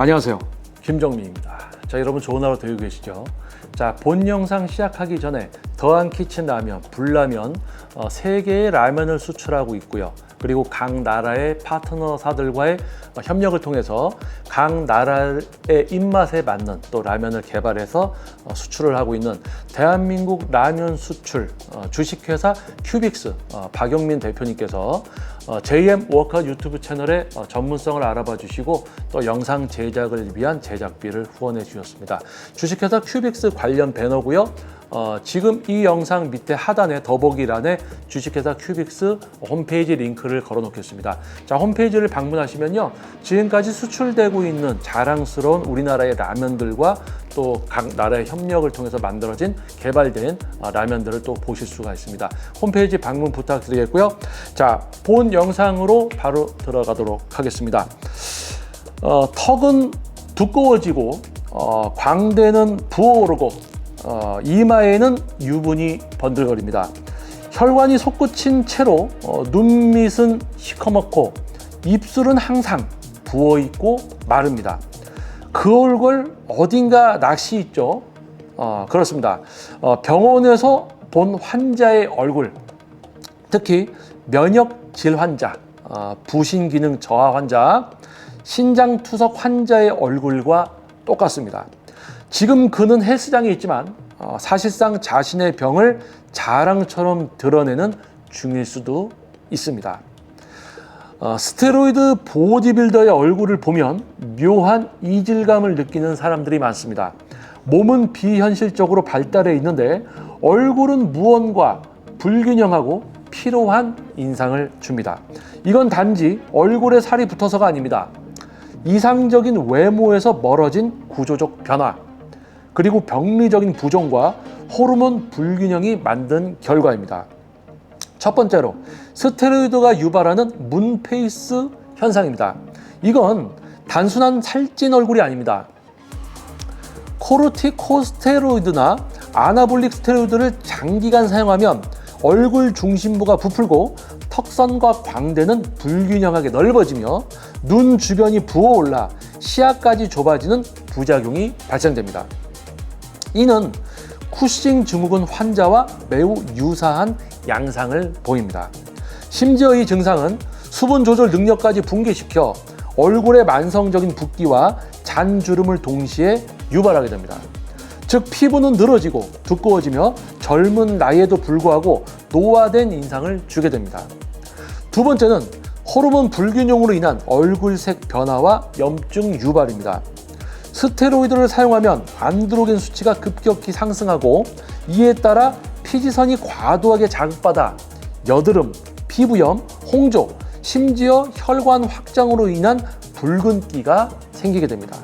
안녕하세요. 김정민입니다. 자, 여러분 좋은 하루 되고 계시죠? 자, 본 영상 시작하기 전에 더한 키친 라면, 불라면 어, 세 개의 라면을 수출하고 있고요. 그리고 각 나라의 파트너사들과의 어, 협력을 통해서 각 나라의 입맛에 맞는 또 라면을 개발해서 어, 수출을 하고 있는 대한민국 라면 수출 어, 주식회사 큐빅스 어, 박영민 대표님께서 어, JM 워커 유튜브 채널의 어, 전문성을 알아봐 주시고 또 영상 제작을 위한 제작비를 후원해 주셨습니다. 주식회사 큐빅스 관련 배너고요. 어, 지금 이 영상 밑에 하단에 더보기란에 주식회사 큐빅스 홈페이지 링크를 걸어 놓겠습니다. 자, 홈페이지를 방문하시면요. 지금까지 수출되고 있는 자랑스러운 우리나라의 라면들과 또 각 나라의 협력을 통해서 만들어진 개발된 어, 라면들을 또 보실 수가 있습니다. 홈페이지 방문 부탁드리겠고요. 자, 본 영상으로 바로 들어가도록 하겠습니다. 어, 턱은 두꺼워지고 어, 광대는 부어오르고 어, 이마에는 유분이 번들거립니다. 혈관이 솟구친 채로 어, 눈밑은 시커멓고 입술은 항상 부어 있고 마릅니다. 그 얼굴 어딘가 낚시 있죠? 어, 그렇습니다. 어, 병원에서 본 환자의 얼굴, 특히 면역 질 환자, 어, 부신 기능 저하 환자, 신장 투석 환자의 얼굴과 똑같습니다. 지금 그는 헬스장에 있지만 어, 사실상 자신의 병을 자랑처럼 드러내는 중일 수도 있습니다. 어, 스테로이드 보디빌더의 얼굴을 보면 묘한 이질감을 느끼는 사람들이 많습니다. 몸은 비현실적으로 발달해 있는데 얼굴은 무언과 불균형하고 피로한 인상을 줍니다. 이건 단지 얼굴에 살이 붙어서가 아닙니다. 이상적인 외모에서 멀어진 구조적 변화, 그리고 병리적인 부종과 호르몬 불균형이 만든 결과입니다. 첫 번째로 스테로이드가 유발하는 문페이스 현상입니다. 이건 단순한 살찐 얼굴이 아닙니다. 코르티코스테로이드나 아나볼릭 스테로이드를 장기간 사용하면 얼굴 중심부가 부풀고 턱선과 광대는 불균형하게 넓어지며 눈 주변이 부어올라 시야까지 좁아지는 부작용이 발생됩니다. 이는 쿠싱 증후군 환자와 매우 유사한 양상을 보입니다. 심지어 이 증상은 수분 조절 능력까지 붕괴시켜 얼굴의 만성적인 붓기와 잔주름을 동시에 유발하게 됩니다. 즉 피부는 늘어지고 두꺼워지며 젊은 나이에도 불구하고 노화된 인상을 주게 됩니다. 두 번째는 호르몬 불균형으로 인한 얼굴색 변화와 염증 유발입니다. 스테로이드를 사용하면 안드로겐 수치가 급격히 상승하고 이에 따라 피지선이 과도하게 자극받아 여드름, 피부염, 홍조, 심지어 혈관 확장으로 인한 붉은기가 생기게 됩니다.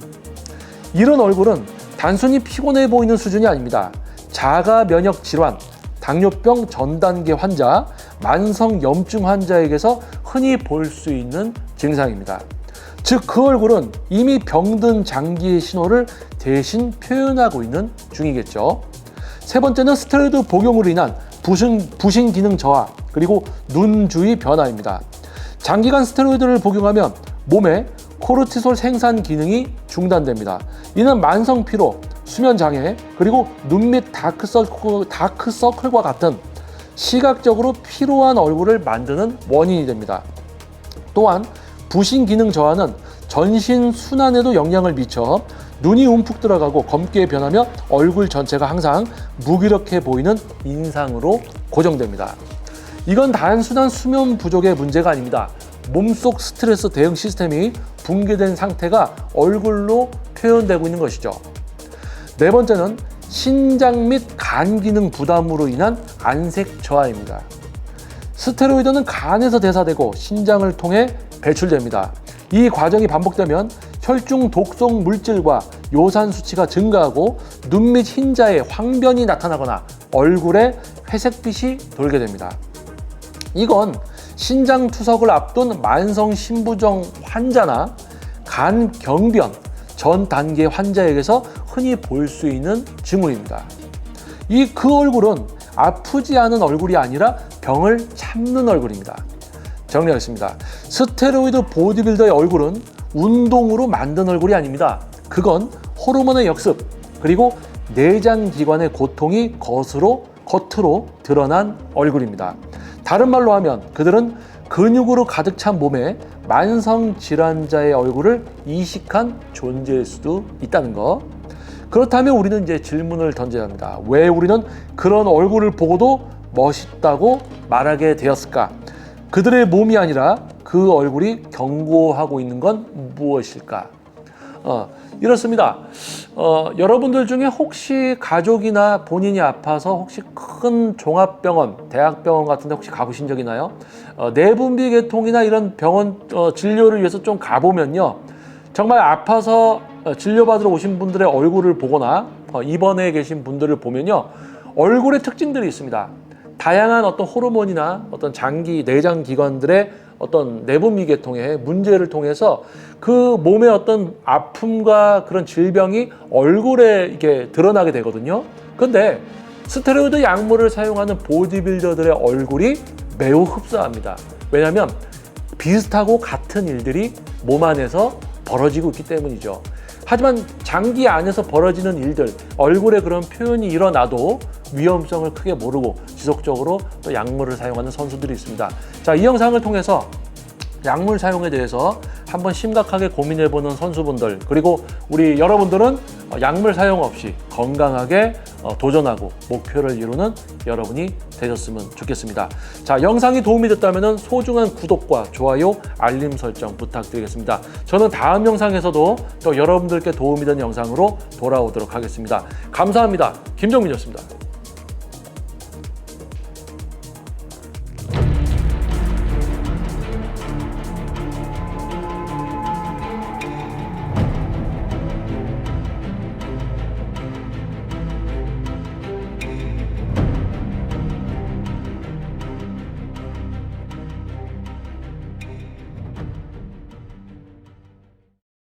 이런 얼굴은 단순히 피곤해 보이는 수준이 아닙니다. 자가 면역 질환, 당뇨병 전 단계 환자, 만성 염증 환자에게서 흔히 볼 수 있는 증상입니다. 즉 그 얼굴은 이미 병든 장기의 신호를 대신 표현하고 있는 중이겠죠. 세 번째는 스테로이드 복용으로 인한 부신, 부신 기능 저하 그리고 눈 주위 변화입니다. 장기간 스테로이드를 복용하면 몸에 코르티솔 생산 기능이 중단됩니다. 이는 만성 피로, 수면 장애, 그리고 눈밑 다크서클, 다크서클과 같은 시각적으로 피로한 얼굴을 만드는 원인이 됩니다. 또한 부신 기능 저하는 전신 순환에도 영향을 미쳐 눈이 움푹 들어가고 검게 변하며 얼굴 전체가 항상 무기력해 보이는 인상으로 고정됩니다. 이건 단순한 수면 부족의 문제가 아닙니다. 몸속 스트레스 대응 시스템이 붕괴된 상태가 얼굴로 표현되고 있는 것이죠. 네 번째는 신장 및 간 기능 부담으로 인한 안색 저하입니다. 스테로이드는 간에서 대사되고 신장을 통해 배출됩니다. 이 과정이 반복되면 혈중 독성 물질과 요산 수치가 증가하고 눈 밑 흰자에 황변이 나타나거나 얼굴에 회색빛이 돌게 됩니다. 이건 신장 투석을 앞둔 만성 신부종 환자나 간 경변 전 단계 환자에게서 흔히 볼 수 있는 징후입니다. 이 그 얼굴은 아프지 않은 얼굴이 아니라 병을 참는 얼굴입니다. 정리하겠습니다. 스테로이드 보디빌더의 얼굴은 운동으로 만든 얼굴이 아닙니다. 그건 호르몬의 역습 그리고 내장 기관의 고통이 겉으로 겉으로 드러난 얼굴입니다. 다른 말로 하면 그들은 근육으로 가득 찬 몸에 만성 질환자의 얼굴을 이식한 존재일 수도 있다는 거. 그렇다면 우리는 이제 질문을 던져야 합니다. 왜 우리는 그런 얼굴을 보고도 멋있다고 말하게 되었을까? 그들의 몸이 아니라 그 얼굴이 경고하고 있는 건 무엇일까? 어, 이렇습니다. 어, 여러분들 중에 혹시 가족이나 본인이 아파서 혹시 큰 종합병원, 대학병원 같은 데 혹시 가보신 적 있나요? 어, 내분비 계통이나 이런 병원 어, 진료를 위해서 좀 가보면요. 정말 아파서 어, 진료받으러 오신 분들의 얼굴을 보거나 어, 입원해 계신 분들을 보면요. 얼굴의 특징들이 있습니다. 다양한 어떤 호르몬이나 어떤 장기, 내장 기관들의 어떤 내분비 계통의 문제를 통해서 그 몸의 어떤 아픔과 그런 질병이 얼굴에 이렇게 드러나게 되거든요. 근데 스테로이드 약물을 사용하는 보디빌더들의 얼굴이 매우 흡사합니다. 왜냐하면 비슷하고 같은 일들이 몸 안에서 벌어지고 있기 때문이죠. 하지만 장기 안에서 벌어지는 일들, 얼굴에 그런 표현이 일어나도 위험성을 크게 모르고 지속적으로 또 약물을 사용하는 선수들이 있습니다. 자, 이 영상을 통해서 약물 사용에 대해서 한번 심각하게 고민해보는 선수분들 그리고 우리 여러분들은 어, 약물 사용 없이 건강하게 어, 도전하고 목표를 이루는 여러분이 되셨으면 좋겠습니다. 자 영상이 도움이 됐다면 소중한 구독과 좋아요 알림 설정 부탁드리겠습니다. 저는 다음 영상에서도 또 여러분들께 도움이 되는 영상으로 돌아오도록 하겠습니다. 감사합니다. 김정민이었습니다.